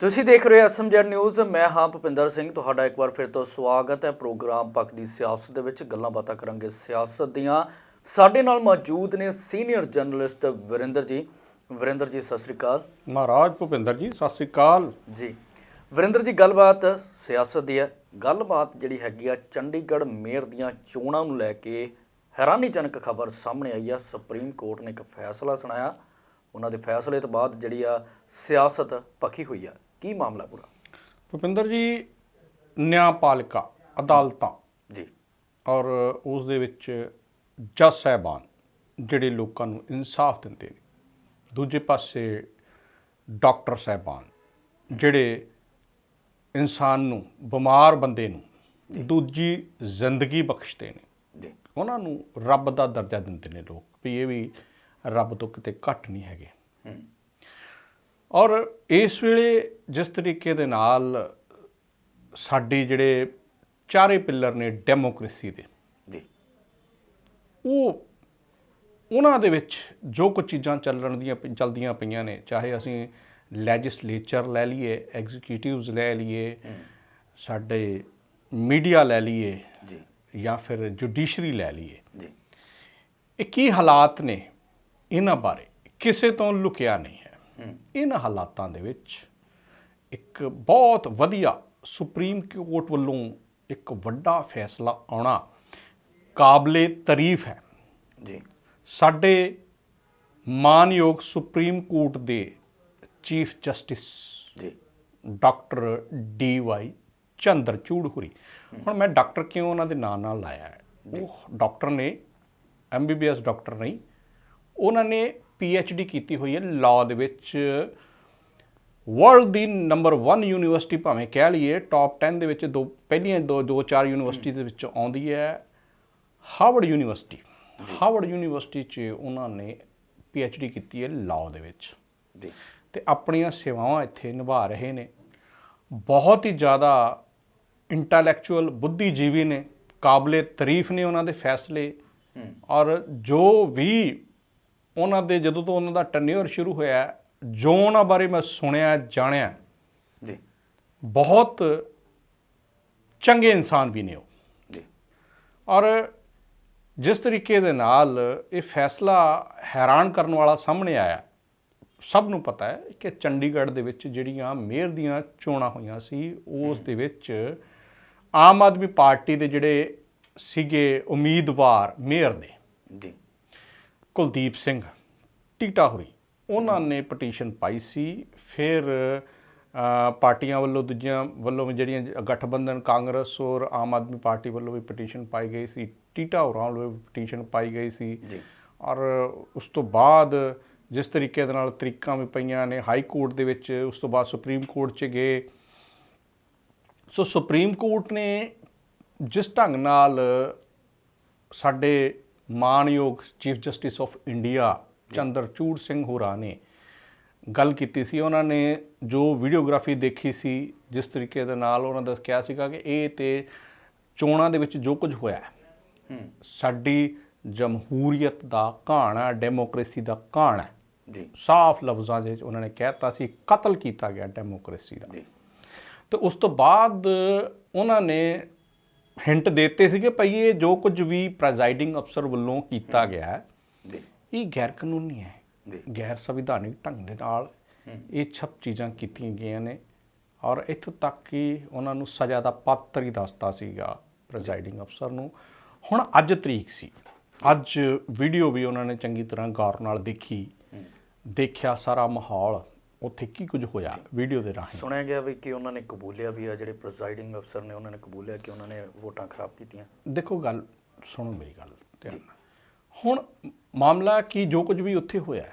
ਤੁਸੀਂ ਦੇਖ ਰਹੇ ਹੋ ਐਸਐਮਜੈਡ ਨਿਊਜ਼ ਮੈਂ ਹਾਂ ਭੁਪਿੰਦਰ ਸਿੰਘ ਤੁਹਾਡਾ ਇੱਕ ਵਾਰ ਫਿਰ ਤੋਂ ਸਵਾਗਤ ਹੈ ਪ੍ਰੋਗਰਾਮ ਪੱਖ ਦੀ ਸਿਆਸਤ ਦੇ ਵਿੱਚ ਗੱਲਾਂ ਬਾਤਾਂ ਕਰਾਂਗੇ ਸਿਆਸਤ ਦੀਆਂ। ਸਾਡੇ ਨਾਲ ਮੌਜੂਦ ਨੇ ਸੀਨੀਅਰ ਜਰਨਲਿਸਟ ਵਰਿੰਦਰ ਜੀ। ਵਰਿੰਦਰ ਜੀ ਸਤਿ ਸ੍ਰੀ ਅਕਾਲ। ਮਹਾਰਾਜ ਭੁਪਿੰਦਰ ਜੀ ਸਤਿ ਸ੍ਰੀ ਅਕਾਲ। ਜੀ। ਵਰਿੰਦਰ ਜੀ ਗੱਲਬਾਤ ਸਿਆਸਤ ਦੀ ਹੈ। ਗੱਲਬਾਤ ਜਿਹੜੀ ਹੈਗੀ ਆ ਚੰਡੀਗੜ੍ਹ ਮੇਅਰ ਦੀਆਂ ਚੋਣਾਂ ਨੂੰ ਲੈ ਕੇ ਹੈਰਾਨੀਜਨਕ ਖਬਰ ਸਾਹਮਣੇ ਆਈ ਆ। ਸੁਪਰੀਮ ਕੋਰਟ ਨੇ ਇੱਕ ਫੈਸਲਾ ਸੁਣਾਇਆ। ਉਹਨਾਂ ਦੇ ਫੈਸਲੇ ਤੋਂ ਬਾਅਦ ਜਿਹੜੀ ਆ ਸਿਆਸਤ ਪੱਕੀ ਹੋਈ ਆ। ਕੀ ਮਾਮਲਾ ਪੂਰਾ? ਭੁਪਿੰਦਰ ਜੀ ਨਿਆਂਪਾਲਿਕਾ ਅਦਾਲਤਾਂ। ਜੀ। ਔਰ ਉਸ ਦੇ ਵਿੱਚ ਜੱਜ ਸਾਹਿਬਾਨ ਜਿਹੜੇ ਲੋਕਾਂ ਨੂੰ ਇਨਸਾਫ ਦਿੰਦੇ ਨੇ। ਦੂਜੇ ਪਾਸੇ ਡਾਕਟਰ ਸਾਹਿਬਾਨ ਜਿਹੜੇ ਇਨਸਾਨ ਨੂੰ ਬਿਮਾਰ ਬੰਦੇ ਨੂੰ ਦੂਜੀ ਜ਼ਿੰਦਗੀ ਬਖਸ਼ਦੇ ਨੇ। ਜੀ। ਉਹਨਾਂ ਨੂੰ ਰੱਬ ਦਾ ਦਰਜਾ ਦਿੰਦੇ ਨੇ ਲੋਕ ਵੀ ਇਹ ਵੀ ਰੱਬ ਤੋਂ ਕਿਤੇ ਘੱਟ ਨਹੀਂ ਹੈਗੇ। ਹੂੰ। ਔਰ ਇਸ ਵੇਲੇ ਜਿਸ ਤਰੀਕੇ ਦੇ ਨਾਲ ਸਾਡੇ ਜਿਹੜੇ ਚਾਰੇ ਪਿੱਲਰ ਨੇ ਡੈਮੋਕ੍ਰੇਸੀ ਦੇ ਜੀ। ਉਹ ਉਹਨਾਂ ਦੇ ਵਿੱਚ ਜੋ ਕੁਝ ਚੀਜ਼ਾਂ ਚੱਲਣ ਦੀਆਂ ਚੱਲਦੀਆਂ ਪਈਆਂ ਨੇ ਚਾਹੇ ਅਸੀਂ ਲੈਜਿਸਲੇਚਰ ਲੈ ਲਈਏ ਐਗਜ਼ੀਕਿਊਟਿਵਸ ਲੈ ਲਈਏ ਸਾਡੇ ਮੀਡੀਆ ਲੈ ਲਈਏ ਜੀ। ਜਾਂ ਫਿਰ ਜੁਡੀਸ਼ਰੀ ਲੈ ਲਈਏ। ਜੀ। ਇਹ ਕੀ ਹਾਲਾਤ ਨੇ? ਇਹਨਾਂ ਬਾਰੇ ਕਿਸੇ ਤੋਂ ਲੁਕਿਆ ਨਹੀਂ ਇਹਨਾਂ ਹਾਲਾਤਾਂ ਦੇ ਵਿੱਚ ਇੱਕ ਬਹੁਤ ਵਧੀਆ ਸੁਪਰੀਮ ਕੋਰਟ ਵੱਲੋਂ ਇੱਕ ਵੱਡਾ ਫੈਸਲਾ ਆਉਣਾ ਕਾਬਲੇ ਤਾਰੀਫ ਹੈ। ਜੀ। ਸਾਡੇ ਮਾਨਯੋਗ ਸੁਪਰੀਮ ਕੋਰਟ ਦੇ chief justice ji. Doctor D Y Chandrachud ਹੁਰੀ। ਹੁਣ ਮੈਂ ਡਾਕਟਰ ਕਿਉਂ ਉਹਨਾਂ ਦੇ ਨਾਂ ਨਾਲ ਲਾਇਆ ਹੈ? ਉਹ ਡਾਕਟਰ ਨੇ ਐਮਬੀਬੀਐਸ ਡਾਕਟਰ ਨਹੀਂ ਉਹਨਾਂ ਨੇ ਡੀ ਕੀਤੀ ਹੋਈ ਹੈ ਲਾਅ ਦੇ ਵਿੱਚ। ਵਰਲਡ ਦੀ ਨੰਬਰ 1 ਯੂਨੀਵਰਸਿਟੀ ਭਾਵੇਂ ਕਹਿ ਲਈਏ ਟਾਪ 10 ਦੇ ਵਿੱਚ ਦੋ ਪਹਿਲੀਆਂ ਦੋ ਦੋ ਚਾਰ ਯੂਨੀਵਰਸਿਟੀ ਦੇ ਵਿੱਚ ਆਉਂਦੀ ਹੈ ਹਾਰਵਰਡ ਯੂਨੀਵਰਸਿਟੀ ਹਾਰਵਰਡ ਯੂਨੀਵਰਸਿਟੀ 'ਚ ਉਹਨਾਂ ਨੇ ਡੀ ਕੀਤੀ ਹੈ ਲਾਅ ਦੇ ਵਿੱਚ। ਜੀ। ਤੇ ਆਪਣੀਆਂ ਸੇਵਾਵਾਂ ਇੱਥੇ ਨਿਭਾ ਰਹੇ ਨੇ। ਬਹੁਤ ਹੀ ਜ਼ਿਆਦਾ ਇੰਟੈਲੈਕਚੁਅਲ ਬੁੱਧੀਜੀਵੀ ਨੇ ਕਾਬਲੇ ਤਾਰੀਫ ਨੇ ਉਹਨਾਂ ਦੇ ਫੈਸਲੇ। ਔਰ ਜੋ ਵੀ ਉਹਨਾਂ ਦੇ ਜਦੋਂ ਤੋਂ ਉਹਨਾਂ ਦਾ ਟੈਨਿਓਰ ਸ਼ੁਰੂ ਹੋਇਆ ਜੋ ਉਹਨਾਂ ਬਾਰੇ ਮੈਂ ਸੁਣਿਆ ਜਾਣਿਆ ਜੀ। ਬਹੁਤ ਚੰਗੇ ਇਨਸਾਨ ਵੀ ਨੇ ਉਹ। ਜੀ। ਔਰ ਜਿਸ ਤਰੀਕੇ ਦੇ ਨਾਲ ਇਹ ਫੈਸਲਾ ਹੈਰਾਨ ਕਰਨ ਵਾਲਾ ਸਾਹਮਣੇ ਆਇਆ ਸਭ ਨੂੰ ਪਤਾ ਹੈ ਕਿ ਚੰਡੀਗੜ੍ਹ ਦੇ ਵਿੱਚ ਜਿਹੜੀਆਂ ਮੇਅਰ ਦੀਆਂ ਚੋਣਾਂ ਹੋਈਆਂ ਸੀ ਉਸ ਦੇ ਵਿੱਚ ਆਮ ਆਦਮੀ ਪਾਰਟੀ ਦੇ ਜਿਹੜੇ ਸੀਗੇ ਉਮੀਦਵਾਰ ਮੇਅਰ ਦੇ ਜੀ। ਕੁਲਦੀਪ ਸਿੰਘ ਟੀਟਾਹੁਰੀ ਉਹਨਾਂ ਨੇ ਪਟੀਸ਼ਨ ਪਾਈ ਸੀ। ਫਿਰ ਪਾਰਟੀਆਂ ਵੱਲੋਂ ਦੂਜੀਆਂ ਵੱਲੋਂ ਵੀ ਜਿਹੜੀਆਂ ਗਠਬੰਧਨ ਕਾਂਗਰਸ ਔਰ ਆਮ ਆਦਮੀ ਪਾਰਟੀ ਵੱਲੋਂ ਵੀ ਪਟੀਸ਼ਨ ਪਾਈ ਗਈ ਸੀ। ਟੀਟਾ ਹੋਰਾਂ ਵੱਲੋਂ ਵੀ ਪਟੀਸ਼ਨ ਪਾਈ ਗਈ ਸੀ। ਜੀ। ਔਰ ਉਸ ਤੋਂ ਬਾਅਦ ਜਿਸ ਤਰੀਕੇ ਦੇ ਨਾਲ ਤਰੀਕਾਂ ਵੀ ਪਈਆਂ ਨੇ ਹਾਈ ਕੋਰਟ ਦੇ ਵਿੱਚ ਉਸ ਤੋਂ ਬਾਅਦ ਸੁਪਰੀਮ ਕੋਰਟ 'ਚ ਗਏ। ਸੋ ਸੁਪਰੀਮ ਕੋਰਟ ਨੇ ਜਿਸ ਢੰਗ ਨਾਲ ਸਾਡੇ ਮਾਨਯੋਗ chief justice of India Chandrachud Singh ਹੋਰਾਂ ਨੇ ਗੱਲ ਕੀਤੀ ਸੀ। ਉਹਨਾਂ ਨੇ ਜੋ ਵੀਡੀਓਗ੍ਰਾਫੀ ਦੇਖੀ ਸੀ ਜਿਸ ਤਰੀਕੇ ਦੇ ਨਾਲ ਉਹਨਾਂ ਦਾ ਕਿਹਾ ਸੀਗਾ ਕਿ ਇਹ ਤੇ ਚੋਣਾਂ ਦੇ ਵਿੱਚ ਜੋ ਕੁਝ ਹੋਇਆ ਹੈ, ਸਾਡੀ ਜਮਹੂਰੀਅਤ ਦਾ ਕਹਾਣ ਡੈਮੋਕ੍ਰੇਸੀ ਦਾ ਕਹਾਣ ਜੀ। ਸਾਫ਼ ਲਫ਼ਜ਼ਾਂ ਦੇ ਵਿੱਚ ਉਹਨਾਂ ਨੇ ਕਹਿਤਾ ਸੀ ਕਤਲ ਕੀਤਾ ਗਿਆ ਡੈਮੋਕ੍ਰੇਸੀ ਦਾ। ਤੇ ਉਸ ਤੋਂ ਬਾਅਦ ਉਹਨਾਂ ਨੇ ਹਿੰਟ ਦਿੱਤੇ ਸੀਗੇ ਭਈ ਇਹ ਜੋ ਕੁਝ ਵੀ ਪ੍ਰੈਜ਼ਾਈਡਿੰਗ ਅਫਸਰ ਵੱਲੋਂ ਕੀਤਾ ਗਿਆ ਹੈ ਇਹ ਗੈਰ ਕਾਨੂੰਨੀ ਹੈ ਗੈਰ ਸੰਵਿਧਾਨਿਕ ਢੰਗ ਦੇ ਨਾਲ। ਇਹ ਸਭ ਚੀਜ਼ਾਂ ਕੀਤੀਆਂ ਗਈਆਂ ਨੇ ਔਰ ਇੱਥੋਂ ਤੱਕ ਕਿ ਉਹਨਾਂ ਨੂੰ ਸਜ਼ਾ ਦਾ ਪਾਤਰ ਹੀ ਦੱਸਤਾ ਸੀਗਾ ਪ੍ਰੈਜ਼ਾਈਡਿੰਗ ਅਫਸਰ ਨੂੰ। ਹੁਣ ਅੱਜ ਤਰੀਕ ਸੀ ਅੱਜ ਵੀਡੀਓ ਵੀ ਉਹਨਾਂ ਨੇ ਚੰਗੀ ਤਰ੍ਹਾਂ ਗੌਰ ਨਾਲ ਦੇਖੀ। ਦੇਖਿਆ ਸਾਰਾ ਮਾਹੌਲ। ਉੱਥੇ ਕੀ ਕੁਝ ਹੋਇਆ? ਵੀਡੀਓ ਦੇ ਰਾਹੀਂ। ਸੁਣਿਆ ਗਿਆ ਵੀ ਕਿ ਉਹਨਾਂ ਨੇ ਕਬੂਲਿਆ ਵੀ ਆ ਜਿਹੜੇ ਪ੍ਰੈਜ਼ਾਈਡਿੰਗ ਅਫਸਰ ਨੇ ਉਹਨਾਂ ਨੇ ਕਬੂਲਿਆ ਕਿ ਉਹਨਾਂ ਨੇ ਵੋਟਾਂ ਖਰਾਬ ਕੀਤੀਆਂ। ਦੇਖੋ ਗੱਲ ਸੁਣੋ ਮੇਰੀ ਗੱਲ ਧਿਆਨ ਨਾਲ। ਹੁਣ ਮਾਮਲਾ ਕੀ ਜੋ ਕੁਝ ਵੀ ਉੱਥੇ ਹੋਇਆ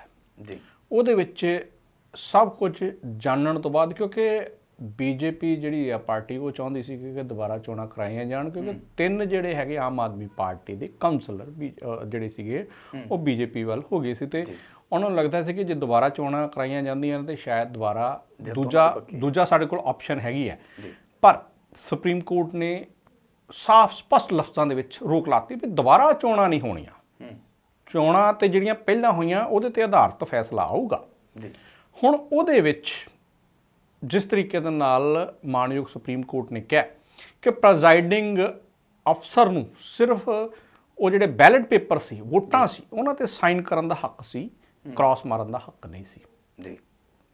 ਜੀ। ਉਹਦੇ ਵਿੱਚ ਸਭ ਕੁਝ ਜਾਣਨ ਤੋਂ ਬਾਅਦ ਕਿਉਂਕਿ ਬੀਜੇਪੀ ਜਿਹੜੀ ਆ ਪਾਰਟੀ ਉਹ ਚਾਹੁੰਦੀ ਸੀ ਕਿ ਦੁਬਾਰਾ ਚੋਣਾਂ ਕਰਾਈਆਂ ਜਾਣ ਕਿਉਂਕਿ ਤਿੰਨ ਜਿਹੜੇ ਹੈਗੇ ਆਮ ਆਦਮੀ ਪਾਰਟੀ ਦੇ ਕਾਉਂਸਲਰ ਜਿਹੜੇ ਸੀਗੇ ਉਹ ਬੀਜੇਪੀ ਵੱਲ ਹੋ ਗਏ ਸੀ ਤੇ ਉਹਨਾਂ ਨੂੰ ਲੱਗਦਾ ਸੀ ਕਿ ਜੇ ਦੁਬਾਰਾ ਚੋਣਾਂ ਕਰਾਈਆਂ ਜਾਂਦੀਆਂ ਨੇ ਤੇ ਸ਼ਾਇਦ ਦੁਬਾਰਾ ਦੂਜਾ ਦੂਜਾ ਸਾਡੇ ਕੋਲ ਆਪਸ਼ਨ ਹੈਗੀ ਹੈ ਪਰ ਸੁਪਰੀਮ ਕੋਰਟ ਨੇ ਸਾਫ਼ ਸਪਸ਼ਟ ਲਫ਼ਜ਼ਾਂ ਦੇ ਵਿੱਚ ਰੋਕ ਲਾਤੀ ਵੀ ਦੁਬਾਰਾ ਚੋਣਾਂ ਨਹੀਂ ਹੋਣੀਆਂ। ਚੋਣਾਂ ਤੇ ਜਿਹੜੀਆਂ ਪਹਿਲਾਂ ਹੋਈਆਂ ਉਹਦੇ ਤੇ ਆਧਾਰਿਤ ਫੈਸਲਾ ਆਊਗਾ। ਹੁਣ ਉਹਦੇ ਵਿੱਚ ਜਿਸ ਤਰੀਕੇ ਦੇ ਨਾਲ ਮਾਨਯੋਗ ਸੁਪਰੀਮ ਕੋਰਟ ਨੇ ਕਿਹਾ ਕਿ ਪ੍ਰੈਜ਼ਾਈਡਿੰਗ ਅਫਸਰ ਨੂੰ ਸਿਰਫ ਉਹ ਜਿਹੜੇ ਬੈਲਟ ਪੇਪਰ ਸੀ ਵੋਟਾਂ ਸੀ ਉਹਨਾਂ ਤੇ ਸਾਈਨ ਕਰਨ ਦਾ ਹੱਕ ਸੀ ਕ੍ਰਾਸ ਮਾਰਨ ਦਾ ਹੱਕ ਨਹੀਂ ਸੀ। ਜੀ।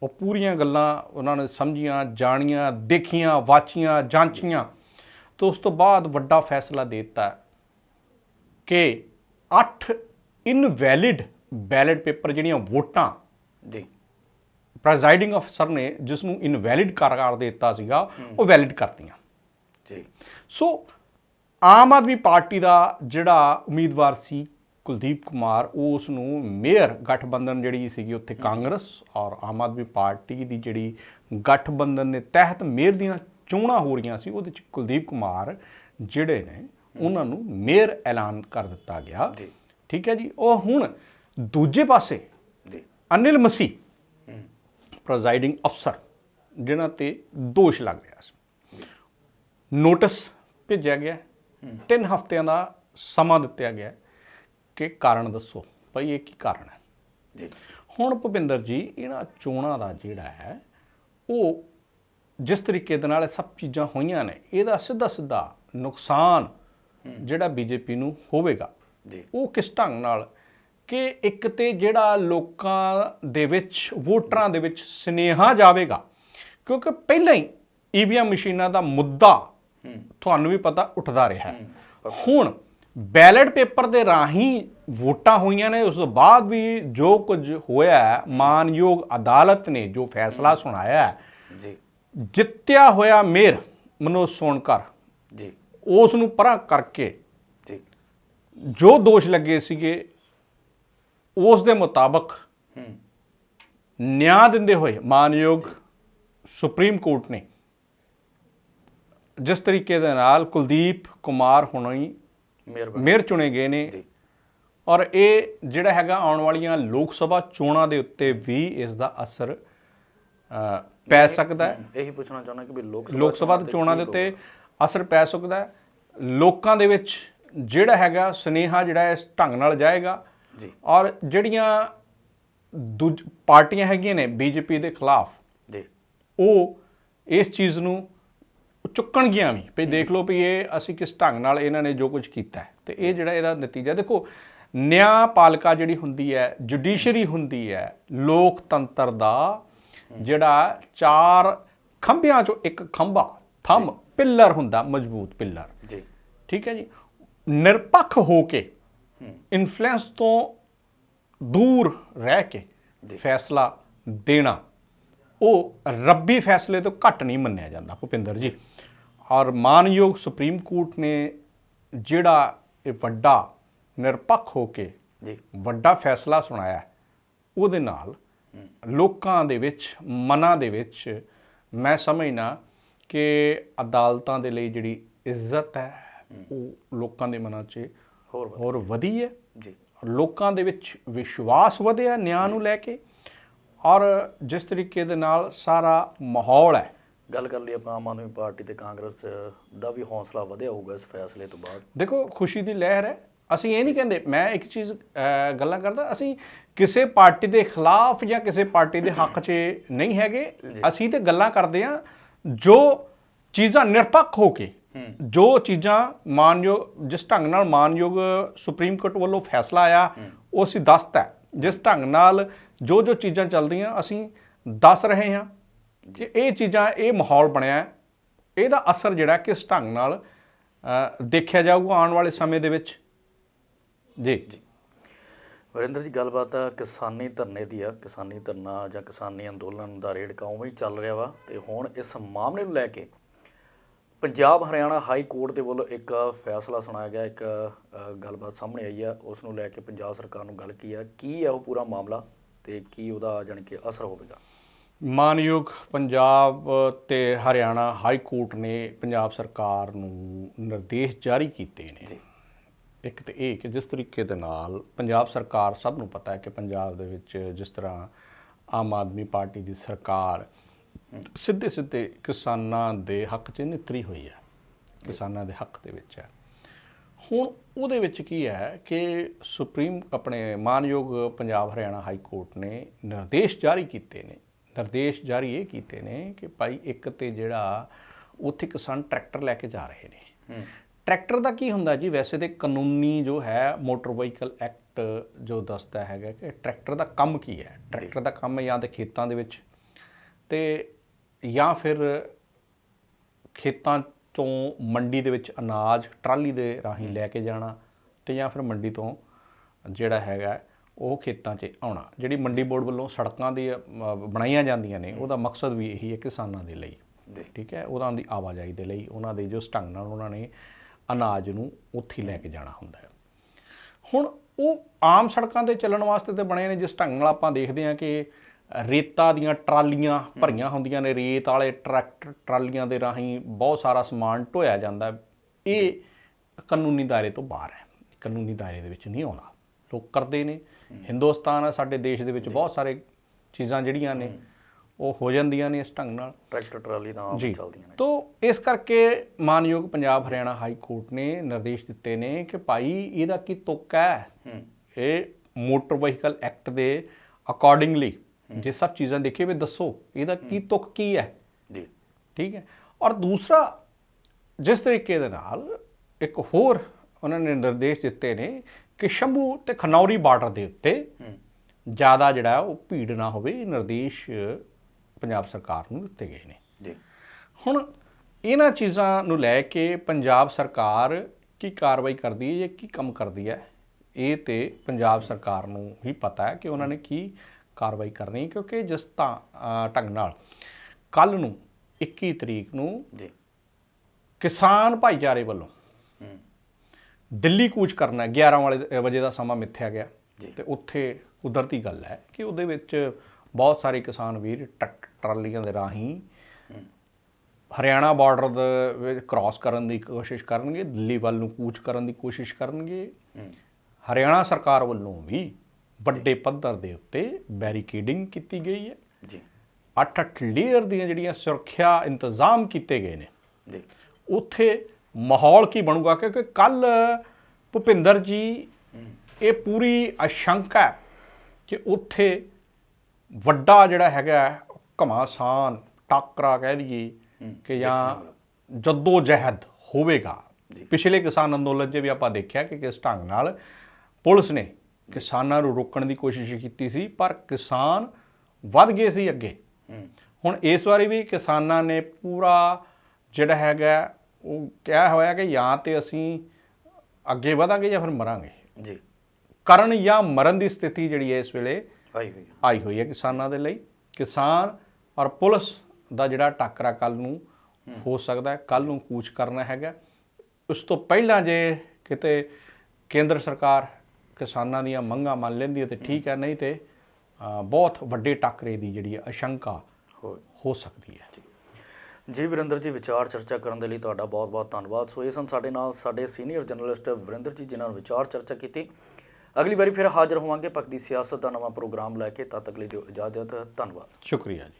ਉਹ ਪੂਰੀਆਂ ਗੱਲਾਂ ਉਹਨਾਂ ਨੇ ਸਮਝੀਆਂ ਜਾਣੀਆਂ ਦੇਖੀਆਂ ਵਾਚੀਆਂ ਜਾਂਚੀਆਂ। ਤੇ ਉਸ ਤੋਂ ਬਾਅਦ ਵੱਡਾ ਫੈਸਲਾ ਦੇ ਦਿੱਤਾ ਕਿ 8 ਇਨਵੈਲਿਡ ਬੈਲਟ ਪੇਪਰ ਜਿਹੜੀਆਂ ਵੋਟਾਂ ਜੀ। ਪ੍ਰੈਜ਼ਾਈਡਿੰਗ ਅਫਸਰ ਨੇ ਜਿਸ ਨੂੰ ਇਨਵੈਲਿਡ ਕਰਾਰ ਦੇ ਦਿੱਤਾ ਸੀਗਾ ਉਹ ਵੈਲਿਡ ਕਰਤੀਆਂ। ਜੀ। ਸੋ ਆਮ ਆਦਮੀ ਪਾਰਟੀ ਦਾ ਜਿਹੜਾ ਉਮੀਦਵਾਰ ਸੀ ਕੁਲਦੀਪ ਕੁਮਾਰ ਉਸ ਨੂੰ ਮੇਅਰ ਗਠਬੰਧਨ ਜਿਹੜੀ ਸੀਗੀ ਉੱਥੇ ਕਾਂਗਰਸ ਔਰ ਆਮ ਆਦਮੀ ਪਾਰਟੀ ਦੀ ਜਿਹੜੀ ਗਠਬੰਧਨ ਦੇ ਤਹਿਤ ਮੇਅਰ ਦੀਆਂ ਚੋਣਾਂ ਹੋ ਰਹੀਆਂ ਸੀ ਉਹਦੇ ਚ ਕੁਲਦੀਪ ਕੁਮਾਰ ਜਿਹੜੇ ਨੇ ਉਹਨਾਂ ਨੂੰ ਮੇਅਰ ਐਲਾਨ ਕਰ ਦਿੱਤਾ ਗਿਆ। ਜੀ। ਠੀਕ ਹੈ ਜੀ? ਉਹ ਹੁਣ ਦੂਜੇ ਪਾਸੇ ਜੀ। ਅਨਿਲ ਮਸੀਹ ਪ੍ਰੈਜ਼ਾਈਡਿੰਗ ਅਫਸਰ ਜਿਨ੍ਹਾਂ ਤੇ ਦੋਸ਼ ਲੱਗ ਰਿਹਾ ਸੀ। ਨੋਟਿਸ ਭੇਜਿਆ ਗਿਆ ਤਿੰਨ ਹਫ਼ਤਿਆਂ ਦਾ ਸਮਾਂ ਦਿੱਤਾ ਗਿਆ ਕਿ ਕਾਰਨ ਦੱਸੋ ਭਈ ਇਹ ਕੀ ਕਾਰਨ ਹੈ। ਜੀ। ਹੁਣ ਭੁਪਿੰਦਰ ਜੀ ਇਹਨਾਂ ਚੋਣਾਂ ਦਾ ਜਿਹੜਾ ਹੈ ਉਹ ਜਿਸ ਤਰੀਕੇ ਦੇ ਨਾਲ ਇਹ ਸਭ ਚੀਜ਼ਾਂ ਹੋਈਆਂ ਨੇ ਇਹਦਾ ਸਿੱਧਾ ਸਿੱਧਾ ਨੁਕਸਾਨ ਜਿਹੜਾ ਬੀਜੇਪੀ ਨੂੰ ਹੋਵੇਗਾ ਜੀ। ਉਹ ਕਿਸ ਢੰਗ ਨਾਲ ਕਿ ਇੱਕ ਤੇ ਜਿਹੜਾ ਲੋਕਾਂ ਦੇ ਵਿੱਚ ਵੋਟਰਾਂ ਦੇ ਵਿੱਚ ਸਨੇਹਾ ਜਾਵੇਗਾ ਕਿਉਂਕਿ ਪਹਿਲਾਂ ਹੀ ਈਵੀਐਮ ਮਸ਼ੀਨਾਂ ਦਾ ਮੁੱਦਾ ਤੁਹਾਨੂੰ ਵੀ ਪਤਾ ਉੱਠਦਾ ਰਿਹਾ ਹੁਣ ਬੈਲਟ ਪੇਪਰ ਦੇ ਰਾਹੀਂ ਵੋਟਾਂ ਹੋਈਆਂ ਨੇ ਉਸ ਤੋਂ ਬਾਅਦ ਵੀ ਜੋ ਕੁਝ ਹੋਇਆ ਹੈ, ਮਾਨਯੋਗ ਅਦਾਲਤ ਨੇ ਜੋ ਫੈਸਲਾ ਸੁਣਾਇਆ ਹੈ, ਜੀ। ਜਿੱਤਿਆ ਹੋਇਆ ਮੇਅਰ ਮਨੋਜ ਸੋਨਕਰ ਜੀ। ਉਸ ਨੂੰ ਪਰਾਂ ਕਰਕੇ ਜੀ। ਜੋ ਦੋਸ਼ ਲੱਗੇ ਸੀਗੇ ਉਸ ਦੇ ਮੁਤਾਬਕ ਹੂੰ ਨਿਆਂ ਦਿੰਦੇ ਹੋਏ ਮਾਨਯੋਗ ਸੁਪਰੀਮ ਕੋਰਟ ਨੇ ਜਿਸ ਤਰੀਕੇ ਦੇ ਨਾਲ ਕੁਲਦੀਪ ਕੁਮਾਰ ਹੁਣੀ ਮੇਅਰ ਚੁਣੇ ਗਏ ਨੇ ਜੀ। ਔਰ ਇਹ ਜਿਹੜਾ ਹੈਗਾ ਆਉਣ ਵਾਲੀਆਂ ਲੋਕ ਸਭਾ ਚੋਣਾਂ ਦੇ ਉੱਤੇ ਵੀ ਇਸ ਦਾ ਅਸਰ ਪੈ ਸਕਦਾ ਹੈ। ਇਹੀ ਪੁੱਛਣਾ ਚਾਹੁੰਦਾ ਕਿ ਵੀ ਲੋਕ ਲੋਕ ਸਭਾ ਦੇ ਚੋਣਾਂ ਦੇ ਉੱਤੇ ਅਸਰ ਪੈ ਸਕਦਾ ਹੈ। ਲੋਕਾਂ ਦੇ ਵਿੱਚ ਜਿਹੜਾ ਹੈਗਾ ਸਨੇਹਾ ਜਿਹੜਾ ਇਸ ਢੰਗ ਨਾਲ ਜਾਏਗਾ ਜੀ। ਔਰ ਜਿਹੜੀਆਂ ਦੂਜ ਪਾਰਟੀਆਂ ਹੈਗੀਆਂ ਨੇ ਬੀਜੇਪੀ ਦੇ ਖਿਲਾਫ ਜੀ। ਉਹ ਇਸ ਚੀਜ਼ ਨੂੰ ਚੁੱਕਣਗੀਆਂ ਵੀ ਵੀ ਦੇਖ ਲਓ ਵੀ ਇਹ ਅਸੀਂ ਕਿਸ ਢੰਗ ਨਾਲ ਇਹਨਾਂ ਨੇ ਜੋ ਕੁਝ ਕੀਤਾ ਹੈ। ਤੇ ਇਹ ਜਿਹੜਾ ਇਹਦਾ ਨਤੀਜਾ ਦੇਖੋ ਨਿਆਂਪਾਲਿਕਾ ਜਿਹੜੀ ਹੁੰਦੀ ਹੈ ਜੁਡੀਸ਼ਰੀ ਹੁੰਦੀ ਹੈ ਲੋਕਤੰਤਰ ਦਾ ਜਿਹੜਾ ਚਾਰ ਖੰਭਿਆਂ ਚੋਂ ਇੱਕ ਖੰਭਾ ਥੰਮ ਪਿੱਲਰ ਹੁੰਦਾ ਮਜ਼ਬੂਤ ਪਿੱਲਰ। ਜੀ। ਠੀਕ ਹੈ ਜੀ? ਨਿਰਪੱਖ ਹੋ ਕੇ ਇਨਫਲੂਐਂਸ ਤੋਂ ਦੂਰ ਰਹਿ ਕੇ। ਫੈਸਲਾ ਦੇਣਾ ਉਹ ਰੱਬੀ ਫੈਸਲੇ ਤੋਂ ਘੱਟ ਨਹੀਂ ਮੰਨਿਆ ਜਾਂਦਾ ਭੁਪਿੰਦਰ ਜੀ। ਔਰ ਮਾਨਯੋਗ ਸੁਪਰੀਮ ਕੋਰਟ ਨੇ ਜਿਹੜਾ ਇਹ ਵੱਡਾ ਨਿਰਪੱਖ ਹੋ ਕੇ ਜੀ। ਵੱਡਾ ਫੈਸਲਾ ਸੁਣਾਇਆ ਉਹਦੇ ਨਾਲ ਲੋਕਾਂ ਦੇ ਵਿੱਚ ਮਨਾਂ ਦੇ ਵਿੱਚ ਮੈਂ ਸਮਝਣਾ ਕਿ ਅਦਾਲਤਾਂ ਦੇ ਲਈ ਜਿਹੜੀ ਇੱਜ਼ਤ ਹੈ। ਉਹ ਲੋਕਾਂ ਦੇ ਮਨਾਂ 'ਚ ਹੋਰ। ਹੋਰ ਵਧੀ ਹੈ ਜੀ ਲੋਕਾਂ ਦੇ ਵਿੱਚ ਵਿਸ਼ਵਾਸ ਵਧਿਆ ਨਿਆਂ ਨੂੰ ਲੈ ਕੇ। ਔਰ ਜਿਸ ਤਰੀਕੇ ਦੇ ਨਾਲ ਸਾਰਾ ਮਾਹੌਲ ਹੈ। ਗੱਲ ਕਰ ਲਈ ਆਪਾਂ ਆਮ ਆਦਮੀ ਪਾਰਟੀ ਤੇ ਕਾਂਗਰਸ ਦਾ ਵੀ ਹੌਸਲਾ ਵਧਿਆ ਹੋਊਗਾ ਇਸ ਫੈਸਲੇ ਤੋਂ ਬਾਅਦ। ਦੇਖੋ ਖੁਸ਼ੀ ਦੀ ਲਹਿਰ ਹੈ। ਅਸੀਂ ਇਹ ਨਹੀਂ ਕਹਿੰਦੇ ਮੈਂ ਇੱਕ ਚੀਜ਼ ਗੱਲਾਂ ਕਰਦਾ ਅਸੀਂ ਕਿਸੇ ਪਾਰਟੀ ਦੇ ਖਿਲਾਫ ਜਾਂ ਕਿਸੇ ਪਾਰਟੀ ਦੇ ਹੱਕ 'ਚ ਨਹੀਂ ਹੈਗੇ। ਅਸੀਂ ਤੇ ਗੱਲਾਂ ਕਰਦੇ ਆ ਜੋ ਚੀਜ਼ਾਂ ਨਿਰਪੱਖ ਹੋ ਕੇ ਜੋ ਚੀਜ਼ਾਂ ਮਾਨਯੋਗ ਜਿਸ ਢੰਗ ਨਾਲ ਮਾਨਯੋਗ ਸੁਪਰੀਮ ਕੋਰਟ ਵੱਲੋਂ ਫੈਸਲਾ ਆਇਆ, ਉਹ ਅਸੀਂ ਦੱਸਤਾ ਜਿਸ ਢੰਗ ਨਾਲ ਜੋ ਜੋ ਚੀਜ਼ਾਂ ਚੱਲਦੀਆਂ, ਅਸੀਂ ਦੱਸ ਰਹੇ ਹਾਂ। ਜੇ ਇਹ ਚੀਜ਼ਾਂ, ਇਹ ਮਾਹੌਲ ਬਣਿਆ ਇਹਦਾ ਅਸਰ ਜਿਹੜਾ ਕਿਸ ਢੰਗ ਨਾਲ ਦੇਖਿਆ ਜਾਊਗਾ ਆਉਣ ਵਾਲੇ ਸਮੇਂ ਦੇ ਵਿੱਚ? ਜੀ। ਜੀ ਵਰਿੰਦਰ ਜੀ, ਗੱਲਬਾਤ ਆ ਕਿਸਾਨੀ ਧਰਨੇ ਦੀ ਆ। ਕਿਸਾਨੀ ਧਰਨਾ ਜਾਂ ਕਿਸਾਨੀ ਅੰਦੋਲਨ ਦਾ ਰੇੜਕਾ ਉਵੇਂ ਹੀ ਚੱਲ ਰਿਹਾ ਵਾ। ਤੇ ਹੁਣ ਇਸ ਮਾਮਲੇ ਨੂੰ ਲੈ ਕੇ ਪੰਜਾਬ ਹਰਿਆਣਾ ਹਾਈ ਕੋਰਟ ਦੇ ਵੱਲੋਂ ਇੱਕ ਫੈਸਲਾ ਸੁਣਾਇਆ ਗਿਆ ਇੱਕ ਗੱਲਬਾਤ ਸਾਹਮਣੇ ਆਈ ਆ ਉਸ ਨੂੰ ਲੈ ਕੇ ਪੰਜਾਬ ਸਰਕਾਰ ਨੂੰ ਗੱਲ ਕੀ ਆ ਕੀ ਆ ਉਹ ਪੂਰਾ ਮਾਮਲਾ ਤੇ ਕੀ ਉਹਦਾ ਜਾਣੀ ਕਿ ਅਸਰ ਹੋਵੇਗਾ? ਮਾਨਯੋਗ ਪੰਜਾਬ ਤੇ ਹਰਿਆਣਾ ਹਾਈ ਕੋਰਟ ਨੇ ਪੰਜਾਬ ਸਰਕਾਰ ਨੂੰ ਨਿਰਦੇਸ਼ ਜਾਰੀ ਕੀਤੇ ਨੇ। ਇੱਕ ਤੇ ਇਹ ਕਿ ਜਿਸ ਤਰੀਕੇ ਦੇ ਨਾਲ ਪੰਜਾਬ ਸਰਕਾਰ ਸਭ ਨੂੰ ਪਤਾ ਹੈ ਕਿ ਪੰਜਾਬ ਦੇ ਵਿੱਚ ਜਿਸ ਤਰ੍ਹਾਂ ਆਮ ਆਦਮੀ ਪਾਰਟੀ ਦੀ ਸਰਕਾਰ ਸਿੱਧੇ ਸਿੱਧੇ ਕਿਸਾਨਾਂ ਦੇ ਹੱਕ 'ਚ ਨਿਤਰੀ ਹੋਈ ਹੈ। ਕਿਸਾਨਾਂ ਦੇ ਹੱਕ ਦੇ ਵਿੱਚ ਹੈ। ਹੁਣ ਉਹਦੇ ਵਿੱਚ ਕੀ ਹੈ ਕਿ ਸੁਪਰੀਮ ਆਪਣੇ ਮਾਨਯੋਗ ਪੰਜਾਬ ਹਰਿਆਣਾ ਹਾਈ ਕੋਰਟ ਨੇ ਨਿਰਦੇਸ਼ ਜਾਰੀ ਕੀਤੇ ਨੇ। ਨਿਰਦੇਸ਼ ਜਾਰੀ ਇਹ ਕੀਤੇ ਨੇ ਕਿ ਭਾਈ ਇੱਕ ਤੇ ਜਿਹੜਾ ਉੱਥੇ ਕਿਸਾਨ ਟਰੈਕਟਰ ਲੈ ਕੇ ਜਾ ਰਹੇ ਨੇ। ਟਰੈਕਟਰ ਦਾ ਕੀ ਹੁੰਦਾ ਜੀ? ਵੈਸੇ ਤੇ ਕਾਨੂੰਨੀ ਜੋ ਹੈ ਮੋਟਰ ਵਹੀਕਲ ਐਕਟ ਜੋ ਦੱਸਦਾ ਹੈਗਾ ਕਿ ਟਰੈਕਟਰ ਦਾ ਕੰਮ ਕੀ ਹੈ? ਟਰੈਕਟਰ ਦਾ ਕੰਮ ਜਾਂ ਤੇ ਖੇਤਾਂ ਦੇ ਵਿੱਚ ਤੇ ਜਾਂ ਫਿਰ ਖੇਤਾਂ ਤੋਂ ਮੰਡੀ ਦੇ ਵਿੱਚ ਅਨਾਜ ਟਰਾਲੀ ਦੇ ਰਾਹੀਂ ਲੈ ਕੇ ਜਾਣਾ ਤੇ ਜਾਂ ਫਿਰ ਮੰਡੀ ਤੋਂ ਜਿਹੜਾ ਹੈਗਾ ਉਹ ਖੇਤਾਂ 'ਚ ਆਉਣਾ। ਜਿਹੜੀ ਮੰਡੀ ਬੋਰਡ ਵੱਲੋਂ ਸੜਕਾਂ ਦੀ ਅ, ਬਣਾਈਆਂ ਜਾਂਦੀਆਂ ਨੇ ਉਹਦਾ ਮਕਸਦ ਵੀ ਇਹੀ ਹੈ ਕਿਸਾਨਾਂ ਦੇ ਲਈ। ਠੀਕ ਹੈ? ਉਹਨਾਂ ਦੀ ਆਵਾਜਾਈ ਦੇ ਲਈ ਉਹਨਾਂ ਦੇ ਜੋ ਢੰਗ ਨਾਲ ਉਹਨਾਂ ਨੇ ਅਨਾਜ ਨੂੰ ਉੱਥੇ ਲੈ ਕੇ ਜਾਣਾ ਹੁੰਦਾ ਹੈ। ਹੁਣ ਉਹ ਆਮ ਸੜਕਾਂ ਤੇ ਚੱਲਣ ਵਾਸਤੇ ਤੇ ਬਣੇ ਨੇ ਜਿਸ ਢੰਗ ਨਾਲ ਆਪਾਂ ਦੇਖਦੇ ਹਾਂ ਕਿ ਰੇਤਾ ਦੀਆਂ ਟਰਾਲੀਆਂ ਭਰੀਆਂ ਹੁੰਦੀਆਂ ਨੇ ਰੇਤ ਵਾਲੇ ਟਰੈਕਟਰ ਟਰਾਲੀਆਂ ਦੇ ਰਾਹੀਂ ਬਹੁਤ ਸਾਰਾ ਸਮਾਨ ਢੋਇਆ ਜਾਂਦਾ। ਇਹ ਕਾਨੂੰਨੀ ਦਾਇਰੇ ਤੋਂ ਬਾਹਰ ਹੈ ਕਾਨੂੰਨੀ ਦਾਇਰੇ ਦੇ ਵਿੱਚ ਨਹੀਂ ਆਉਂਦਾ ਲੋਕ ਕਰਦੇ ਨੇ। ਹਿੰਦੁਸਤਾਨ ਹੈ ਸਾਡੇ ਦੇਸ਼ ਦੇ ਵਿੱਚ ਬਹੁਤ ਸਾਰੇ ਚੀਜ਼ਾਂ ਜਿਹੜੀਆਂ ਨੇ ਉਹ ਹੋ ਜਾਂਦੀਆਂ ਨੇ ਇਸ ਢੰਗ ਨਾਲ। ਟਰੈਕਟਰ ਟਰਾਲੀ ਤਾਂ ਆਮ ਚੱਲਦੀਆਂ ਨੇ। ਤੋ ਇਸ ਕਰਕੇ ਮਾਨਯੋਗ ਪੰਜਾਬ ਹਰਿਆਣਾ ਹਾਈ ਕੋਰਟ ਨੇ ਨਿਰਦੇਸ਼ ਦਿੱਤੇ ਨੇ ਕਿ ਭਾਈ ਇਹਦਾ ਕੀ ਤੁੱਕ ਹੂੰ? ਇਹ ਮੋਟਰ ਵਹੀਕਲ ਐਕਟ ਦੇ ਅਕੋਰਡਿੰਗਲੀ ਜੇ ਸਭ ਚੀਜ਼ਾਂ ਦੇਖੇ ਵੀ ਦੱਸੋ ਇਹਦਾ ਕੀ ਤੁੱਕ ਕੀ ਹੈ? ਜੀ। ਠੀਕ ਹੈ। ਔਰ ਦੂਸਰਾ ਜਿਸ ਤਰੀਕੇ ਦੇ ਨਾਲ ਇੱਕ ਹੋਰ ਉਹਨਾਂ ਨੇ ਨਿਰਦੇਸ਼ ਦਿੱਤੇ ਨੇ ਕਿ ਸ਼ੰਭੂ ਤੇ ਖਨੌਰੀ ਬਾਰਡਰ ਦੇ ਉੱਤੇ ਜ਼ਿਆਦਾ ਜਿਹੜਾ ਉਹ ਭੀੜ ਨਾ ਹੋਵੇ ਇਹ ਨਿਰਦੇਸ਼ ਪੰਜਾਬ ਸਰਕਾਰ ਨੂੰ ਦਿੱਤੇ ਗਏ ਨੇ। ਜੀ। ਹੁਣ ਇਹਨਾਂ ਚੀਜ਼ਾਂ ਨੂੰ ਲੈ ਕੇ ਪੰਜਾਬ ਸਰਕਾਰ ਕੀ ਕਾਰਵਾਈ ਕਰਦੀ ਹੈ ਜਾਂ ਕੀ ਕੰਮ ਕਰਦੀ ਹੈ ਇਹ ਤੇ ਪੰਜਾਬ ਸਰਕਾਰ ਨੂੰ ਹੀ ਪਤਾ ਹੈ ਕਿ ਉਹਨਾਂ ਨੇ ਕੀ ਕਾਰਵਾਈ ਕਰਨੀ ਕਿਉਂਕਿ ਜਿਸ ਤਾਂ ਢੰਗ ਨਾਲ ਕੱਲ ਨੂੰ 21 ਤਰੀਕ ਨੂੰ ਜੀ। ਕਿਸਾਨ ਭਾਈਚਾਰੇ ਵੱਲੋਂ ਦਿੱਲੀ ਕੂਚ ਕਰਨਾ ਹੈ 11 ਵਾਲੇ ਵਜੇ ਦਾ ਸਮਾਂ ਮਿੱਥਿਆ ਗਿਆ। ਤੇ ਉੱਥੇ ਕੁਦਰਤੀ ਗੱਲ ਹੈ ਕਿ ਉਹਦੇ ਵਿੱਚ ਬਹੁਤ ਸਾਰੇ ਕਿਸਾਨ ਵੀਰ ਟਰਾਲੀਆਂ ਦੇ ਰਾਹੀਂ ਹਰਿਆਣਾ ਬਾਰਡਰ ਦੇ ਵਿੱਚ ਕ੍ਰਾਸ ਕਰਨ ਦੀ ਕੋਸ਼ਿਸ਼ ਕਰਨਗੇ ਦਿੱਲੀ ਵੱਲ ਨੂੰ ਕੂਚ ਕਰਨ ਦੀ ਕੋਸ਼ਿਸ਼ ਕਰਨਗੇ। ਹਰਿਆਣਾ ਸਰਕਾਰ ਵੱਲੋਂ ਵੀ ਵੱਡੇ ਪੱਧਰ ਦੇ ਉੱਤੇ ਬੈਰੀਕੇਡਿੰਗ ਕੀਤੀ ਗਈ ਹੈ। ਜੀ। ਅੱਠ ਅੱਠ ਲੇਅਰ ਦੀਆਂ ਜਿਹੜੀਆਂ ਸੁਰੱਖਿਆ ਇੰਤਜ਼ਾਮ ਕੀਤੇ ਗਏ ਨੇ। ਜੀ। ਉੱਥੇ ਮਾਹੌਲ ਕੀ ਬਣੂਗਾ? ਕਿਉਂਕਿ ਕੱਲ ਭੁਪਿੰਦਰ ਜੀ ਇਹ ਪੂਰੀ ਆਸ਼ੰਕਾ ਹੈ ਕਿ ਉੱਥੇ ਵੱਡਾ ਜਿਹੜਾ ਹੈਗਾ ਘਮਾਸਾਨ ਟਾਕਰਾ ਕਹਿ ਦਈਏ ਕਿ ਜਾਂ ਜੱਦੋ ਜਹਿਦ ਹੋਵੇਗਾ। ਪਿਛਲੇ ਕਿਸਾਨ ਅੰਦੋਲਨ 'ਚ ਵੀ ਆਪਾਂ ਦੇਖਿਆ ਕਿ ਕਿਸ ਢੰਗ ਨਾਲ ਪੁਲਿਸ ਨੇ ਕਿਸਾਨਾਂ ਨੂੰ ਰੋਕਣ ਦੀ ਕੋਸ਼ਿਸ਼ ਕੀਤੀ ਸੀ ਪਰ ਕਿਸਾਨ ਵੱਧ ਗਏ ਸੀ ਅੱਗੇ। ਹੁਣ ਇਸ ਵਾਰੀ ਵੀ ਕਿਸਾਨਾਂ ਨੇ ਪੂਰਾ ਜਿਹੜਾ ਹੈਗਾ ਉਹ ਕਿਹਾ ਹੋਇਆ ਕਿ ਜਾਂ ਤੇ ਅਸੀਂ ਅੱਗੇ ਵਧਾਂਗੇ ਜਾਂ ਫਿਰ ਮਰਾਂਗੇ। ਜੀ। ਕਰਨ ਜਾਂ ਮਰਨ ਦੀ ਸਥਿਤੀ ਜਿਹੜੀ ਹੈ ਇਸ ਵੇਲੇ ਆਈ ਹੋਈ ਹੈ। ਆਈ ਹੋਈ ਹੈ ਕਿਸਾਨਾਂ ਦੇ ਲਈ। ਕਿਸਾਨ ਔਰ ਪੁਲਿਸ ਦਾ ਜਿਹੜਾ ਟੱਕਰਾ ਕੱਲ ਨੂੰ ਹੋ। ਸਕਦਾ ਹੈ ਕੱਲ ਨੂੰ ਕੂਚ ਕਰਨਾ ਹੈਗਾ। ਉਸ ਤੋਂ ਪਹਿਲਾਂ ਜੇ ਕਿਤੇ ਕੇਂਦਰ ਸਰਕਾਰ ਕਿਸਾਨਾਂ ਦੀਆਂ ਮੰਗਾਂ ਮੰਨ ਲੈਂਦੀ ਹੈ ਤੇ ਠੀਕ ਹੈ ਨਹੀਂ ਤੇ ਬਹੁਤ ਵੱਡੇ ਟੱਕਰੇ ਦੀ ਜਿਹੜੀ ਹੈ ਆਸ਼ੰਕਾ ਹੋ ਸਕਦੀ ਹੈ। ਜੀ ਵਿਰਿੰਦਰ ਜੀ ਵਿਚਾਰ ਚਰਚਾ ਕਰਨ ਦੇ ਲਈ ਤੁਹਾਡਾ ਬਹੁਤ-ਬਹੁਤ ਧੰਨਵਾਦ। ਸੋ ਇਹ ਸਨ ਸਾਡੇ ਨਾਲ ਸਾਡੇ ਸੀਨੀਅਰ ਜਰਨਲਿਸਟ ਵਿਰਿੰਦਰ ਜੀ ਜਿਨ੍ਹਾਂ ਨੇ ਵਿਚਾਰ ਚਰਚਾ ਕੀਤੀ। ਅਗਲੀ ਵਾਰੀ ਫਿਰ ਹਾਜ਼ਰ ਹੋਵਾਂਗੇ। ਪੱਕਦੀ ਸਿਆਸਤ ਦਾ ਨਵਾਂ ਪ੍ਰੋਗਰਾਮ ਲੈ ਕੇ ਤਦ ਤੱਕ ਲਈ ਦਿਓ ਇਜਾਜ਼ਤ। ਧੰਨਵਾਦ। ਸ਼ੁਕਰੀਆ ਜੀ।